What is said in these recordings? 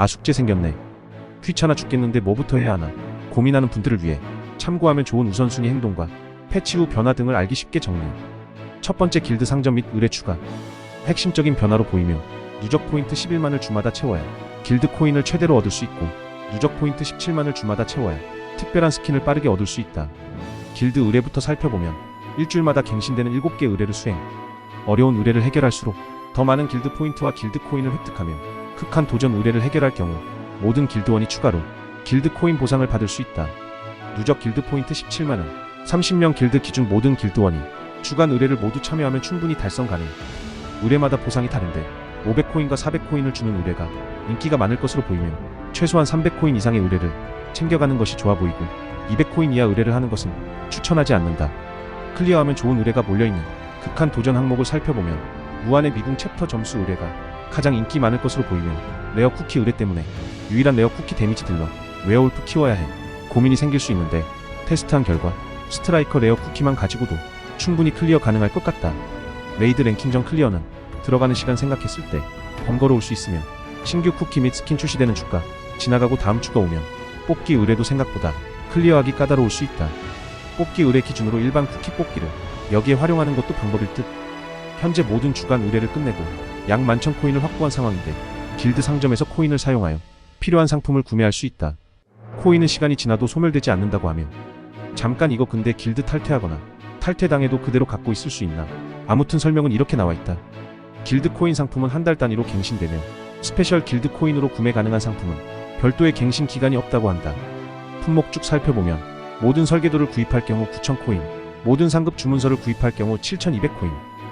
아 숙제 생겼네. 귀찮아 죽겠는데 뭐부터 해야 하나. 고민하는 분들을 위해 참고하면 좋은 우선순위 행동과 패치 후 변화 등을 알기 쉽게 정리. 첫 번째 길드 상점 및 의뢰 추가. 핵심적인 변화로 보이며 누적 포인트 11만을 주마다 채워야 길드 코인을 최대로 얻을 수 있고 누적 포인트 17만을 주마다 채워야 특별한 스킨을 빠르게 얻을 수 있다. 길드 의뢰부터 살펴보면 일주일마다 갱신되는 7개 의뢰를 수행. 어려운 의뢰를 해결할수록 더 많은 길드 포인트와 길드 코인을 획득하며 극한 도전 의뢰를 해결할 경우 모든 길드원이 추가로 길드 코인 보상을 받을 수 있다. 누적 길드 포인트 17만은 30명 길드 기준 모든 길드원이 주간 의뢰를 모두 참여하면 충분히 달성 가능. 의뢰마다 보상이 다른데 500코인과 400코인을 주는 의뢰가 인기가 많을 것으로 보이며 최소한 300코인 이상의 의뢰를 챙겨가는 것이 좋아 보이고 200코인 이하 의뢰를 하는 것은 추천하지 않는다. 클리어하면 좋은 의뢰가 몰려있는 극한 도전 항목을 살펴보면 무한의 미궁 챕터 점수 의뢰가 가장 인기 많을 것으로 보이며 레어 쿠키 의뢰 때문에 유일한 레어 쿠키 데미지 딜러 웨어울프 키워야 해 고민이 생길 수 있는데 테스트한 결과 스트라이커 레어 쿠키만 가지고도 충분히 클리어 가능할 것 같다. 레이드 랭킹 전 클리어는 들어가는 시간 생각했을 때 번거로울 수 있으며 신규 쿠키 및 스킨 출시되는 주가 지나가고 다음 주가 오면 뽑기 의뢰도 생각보다 클리어하기 까다로울 수 있다. 뽑기 의뢰 기준으로 일반 쿠키 뽑기를 여기에 활용하는 것도 방법일 듯. 현재 모든 주간 의뢰를 끝내고 약 만천 코인을 확보한 상황인데 길드 상점에서 코인을 사용하여 필요한 상품을 구매할 수 있다. 코인은 시간이 지나도 소멸되지 않는다고 하며 잠깐 이거 근데 길드 탈퇴하거나 탈퇴당해도 그대로 갖고 있을 수 있나? 아무튼 설명은 이렇게 나와 있다. 길드 코인 상품은 한 달 단위로 갱신되며 스페셜 길드 코인으로 구매 가능한 상품은 별도의 갱신 기간이 없다고 한다. 품목 쭉 살펴보면 모든 설계도를 구입할 경우 9,000코인, 모든 상급 주문서를 구입할 경우 7,200코인,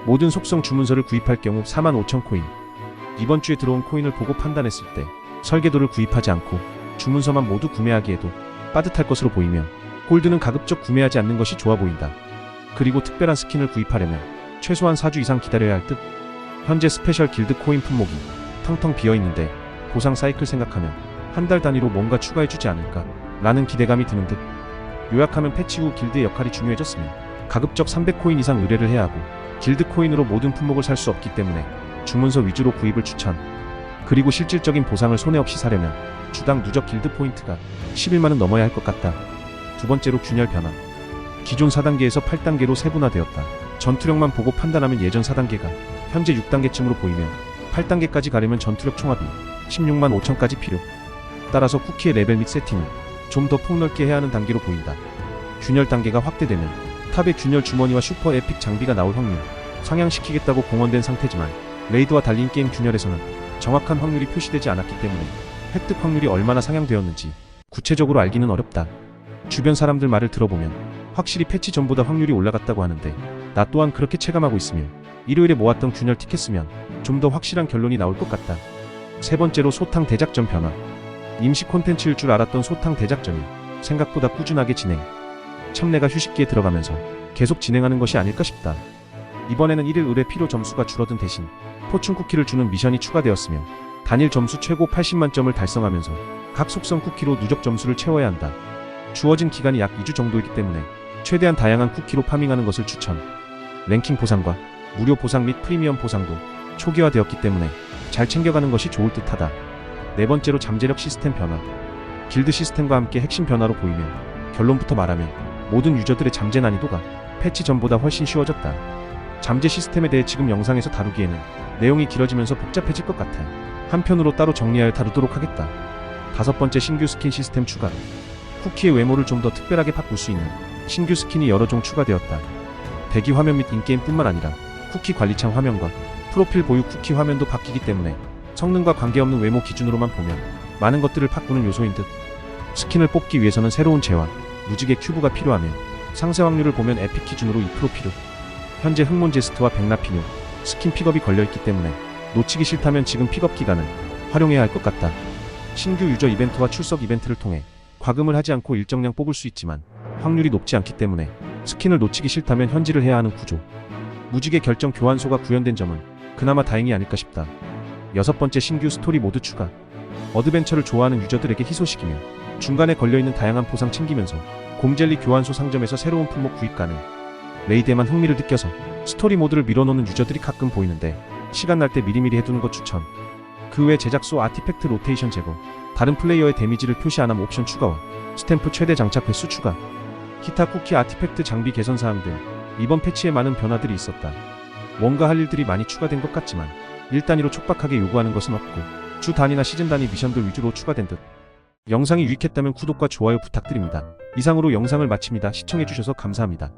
모든 속성 주문서를 구입할 경우 45,000코인. 이번 주에 들어온 코인을 보고 판단했을 때 설계도를 구입하지 않고 주문서만 모두 구매하기에도 빠듯할 것으로 보이며 골드는 가급적 구매하지 않는 것이 좋아 보인다. 그리고 특별한 스킨을 구입하려면 최소한 4주 이상 기다려야 할 듯. 현재 스페셜 길드 코인 품목이 텅텅 비어 있는데 보상 사이클 생각하면 한 달 단위로 뭔가 추가해주지 않을까 라는 기대감이 드는 듯. 요약하면 패치 후 길드의 역할이 중요해졌으며 가급적 300코인 이상 의뢰를 해야 하고 길드 코인으로 모든 품목을 살 수 없기 때문에 주문서 위주로 구입을 추천. 그리고 실질적인 보상을 손해 없이 사려면 주당 누적 길드 포인트가 11만은 넘어야 할 것 같다. 두 번째로 균열 변화. 기존 4단계에서 8단계로 세분화되었다. 전투력만 보고 판단하면 예전 4단계가 현재 6단계쯤으로 보이며 8단계까지 가려면 전투력 총합이 16만 5천까지 필요. 따라서 쿠키의 레벨 및 세팅을 좀 더 폭넓게 해야 하는 단계로 보인다. 균열 단계가 확대되면 탑의 균열 주머니와 슈퍼 에픽 장비가 나올 확률 상향시키겠다고 공언된 상태지만 레이드와 달린 게임 균열에서는 정확한 확률이 표시되지 않았기 때문에 획득 확률이 얼마나 상향되었는지 구체적으로 알기는 어렵다. 주변 사람들 말을 들어보면 확실히 패치 전보다 확률이 올라갔다고 하는데 나 또한 그렇게 체감하고 있으며 일요일에 모았던 균열 티켓 쓰면 좀 더 확실한 결론이 나올 것 같다. 세 번째로 소탕 대작전 변화. 임시 콘텐츠일 줄 알았던 소탕 대작전이 생각보다 꾸준하게 진행. 참내가 휴식기에 들어가면서 계속 진행하는 것이 아닐까 싶다. 이번에는 1일 의뢰 필요 점수가 줄어든 대신 포춘 쿠키를 주는 미션이 추가되었으며 단일 점수 최고 80만 점을 달성하면서 각 속성 쿠키로 누적 점수를 채워야 한다. 주어진 기간이 약 2주 정도이기 때문에 최대한 다양한 쿠키로 파밍하는 것을 추천. 랭킹 보상과 무료 보상 및 프리미엄 보상도 초기화되었기 때문에 잘 챙겨가는 것이 좋을 듯하다. 네 번째로 잠재력 시스템 변화. 길드 시스템과 함께 핵심 변화로 보이며 결론부터 말하면 모든 유저들의 잠재 난이도가 패치 전보다 훨씬 쉬워졌다. 잠재 시스템에 대해 지금 영상에서 다루기에는 내용이 길어지면서 복잡해질 것 같아. 한편으로 따로 정리하여 다루도록 하겠다. 다섯 번째 신규 스킨 시스템 추가. 쿠키의 외모를 좀 더 특별하게 바꿀 수 있는 신규 스킨이 여러 종 추가되었다. 대기 화면 및 인게임뿐만 아니라 쿠키 관리창 화면과 프로필 보유 쿠키 화면도 바뀌기 때문에 성능과 관계없는 외모 기준으로만 보면 많은 것들을 바꾸는 요소인 듯. 스킨을 뽑기 위해서는 새로운 재화, 무지개 큐브가 필요하며 상세 확률을 보면 에픽 기준으로 2% 필요. 현재 흑몬 제스트와 백라피뇨, 스킨 픽업이 걸려있기 때문에 놓치기 싫다면 지금 픽업 기간을 활용해야 할 것 같다. 신규 유저 이벤트와 출석 이벤트를 통해 과금을 하지 않고 일정량 뽑을 수 있지만 확률이 높지 않기 때문에 스킨을 놓치기 싫다면 현질을 해야 하는 구조. 무지개 결정 교환소가 구현된 점은 그나마 다행이 아닐까 싶다. 여섯 번째 신규 스토리 모드 추가. 어드벤처를 좋아하는 유저들에게 희소식이며 중간에 걸려있는 다양한 포상 챙기면서 곰젤리 교환소 상점에서 새로운 품목 구입 가능. 레이드에만 흥미를 느껴서 스토리 모드를 밀어놓는 유저들이 가끔 보이는데 시간 날 때 미리미리 해두는 것 추천. 그 외 제작소 아티팩트 로테이션 제거, 다른 플레이어의 데미지를 표시 안함 옵션 추가와 스탬프 최대 장착 횟수 추가, 기타 쿠키 아티팩트 장비 개선 사항 등 이번 패치에 많은 변화들이 있었다. 뭔가 할 일들이 많이 추가된 것 같지만 1단위로 촉박하게 요구하는 것은 없고 주 단위나 시즌 단위 미션들 위주로 추가된 듯. 영상이 유익했다면 구독과 좋아요 부탁드립니다. 이상으로 영상을 마칩니다. 시청해주셔서 감사합니다.